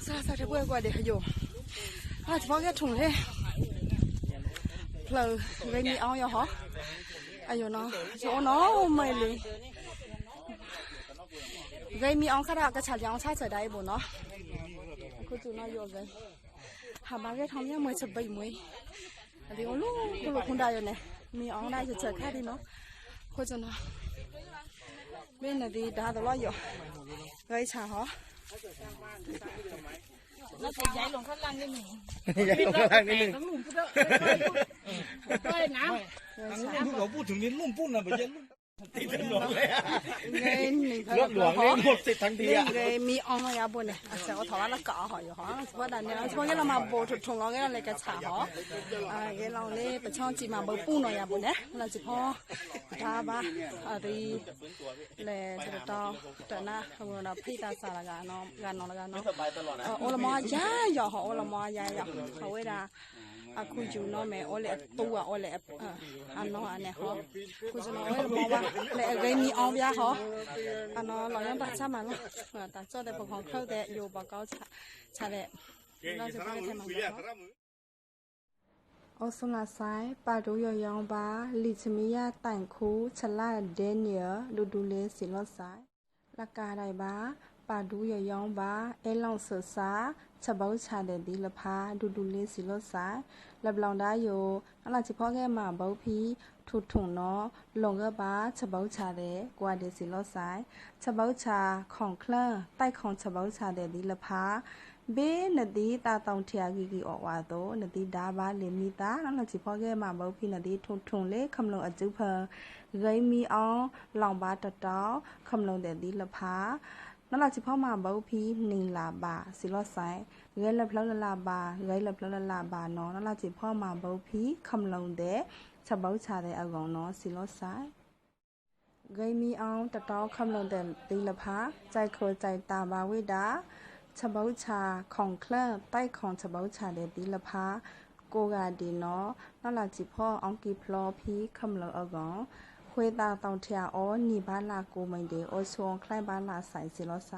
sao sao thế bơi qua để hiểu à chỉ mong cái thùng thế lờ về mi ao hả à giờ nó chỗ nó mày liền về mi ao khác đó cái chả giống sai sợi đây bố nó cứ tụi nó vô rồi hà ba cái thằng nhá mới chụp bảy mới thì ông lúc cái lúc cũng đây rồi này mi ao đây thì chở khác đi nó cứ tụi nó bên này thì đã rồi lo rồi vậy chả hả แล้วก็ย้ายลงข้างล่างได้ไหมย้ายลงข้างล่างนิดนึงต้องหลุมก็ได้ก็ได้น้ทางนู้นที่เขาพูดถึงนี่ลุ่มปุ้นนะไม่ใช่ลุ่ม ติดถนนเลยอะรถหลวงนี่หมดสิทธิ์ทันทีอะ个米昂了也不呢，啊，是我头湾那搞好哟哈，我那那从那嘛不从从那个那个查哈，啊，个老嘞不抢鸡嘛不补了也不呢，那就跑打吧，啊对，来这个到到那我那配搭啥了个喏，个喏了个喏，哦，我了妈呀呀哈，我了妈呀呀，好为啦。 အခုယူတော့မယ်အော်လေတူอ่ะအော်လေအနော်အနေဟောခုစနော်လေမောပါလေဂိမ်းမီအောင်ပြဟောအနော်လောရမ်းပါချမှာလို့တာကြောတဲ့ပခုံခောက်တဲ့ယူပကောက်ချချတဲ့တော့စပါးထဲမှာအော်ဆွန်လာဆိုင်ပါဒူရရောင်ပါလီချမီယာတိုင်ခုချလာဒဲနီယလူဒူလေးစီလော့ဆိုင်လကားတိုင်ပါ ပါဒူရရောင်ပါအဲလောင်ဆဆာချက်ပေါချတဲ့ဒီလဖာဒူဒူလေးစီလော့ဆိုင်လက်ဘလောင်ဒါယိုအလာချဖောခဲမှာဘောဖီထူထုံနော်လုံကပါချက်ပေါချတဲ့ကွာဒီစီလော့ဆိုင်ချက်ပေါချခေါင်ခလန်တိုက်ခေါင်ချက်ပေါချတဲ့ဒီလဖာဘေးနဒီတာတောင်ထရာဂီဂီအော်ဝါတော့နဒီဒါဘာလီမီတာနော်လချဖောခဲမှာဘောဖီနဒီထုံထုံလေခမလုံအကျုဖဂိမီအောင်လောင်ပါတတောင်ခမလုံတဲ့ဒီလဖာ နော်လာချဖောမှာဘောဖီနင်းလာပါစီလော့ဆိုင်ရဲလဖလလလာပါရဲလဖလလလာပါနော်နလာချီဖောမှာဘုတ်ဖီခမလုံတဲ့ချက်ပေါချတဲ့အကောင်နော်စီလောဆိုင်ဂိမီအောင်တတောခမလုံတဲ့ဒီလဖာကြိုက်ခိုကြိုက်တာပါဝိတာချက်ပေါချခေါင်ခလတိုက်ခေါင်ချက်ပေါချတဲ့ဒီလဖာကိုကဒီနော်နလာချီဖောအောင်ကီဖလောဖီခမလုံအကောင် ခွေးတာတောင်ထရအောနီဘာလာကိုမိန်တဲ့အောဆွန်ခလိုက်ဘာလာဆိုင်စီလောဆိုင်